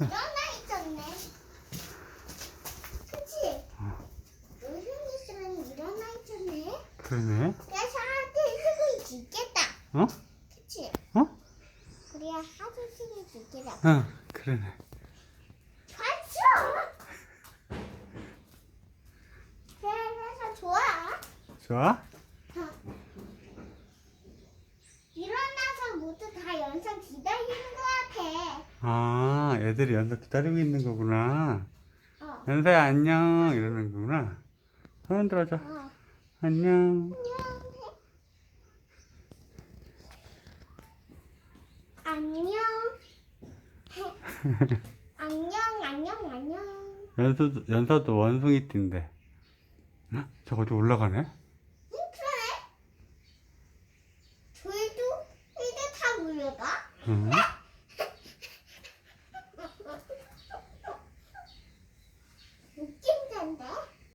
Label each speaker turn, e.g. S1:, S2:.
S1: 일어나 있었네. 그치? 의견 있으면 일어나 있었네.
S2: 그러네.
S1: 그래서 하트 쓰고 있겠다.
S2: 어?
S1: 그치?
S2: 어?
S1: 그래야 하트 쓰고 있겠다.
S2: 응, 그러네.
S1: 봤어? 그래서 좋아.
S2: 좋아?
S1: 일어나서 모두 다 연상 기다리는 것 같아.
S2: 아, 애들이 연서 기다리고 있는 거구나.
S1: 어.
S2: 연서야, 안녕. 이러는 거구나. 손 들어줘.
S1: 어.
S2: 안녕.
S1: 안녕. 안녕, 안녕, 안녕.
S2: 연서도, 연서도 원숭이 띠인데. 응? 저거 어디 올라가네?
S1: 응, 그러네. 저희도 이제 다 물려가?
S2: 응?
S1: and then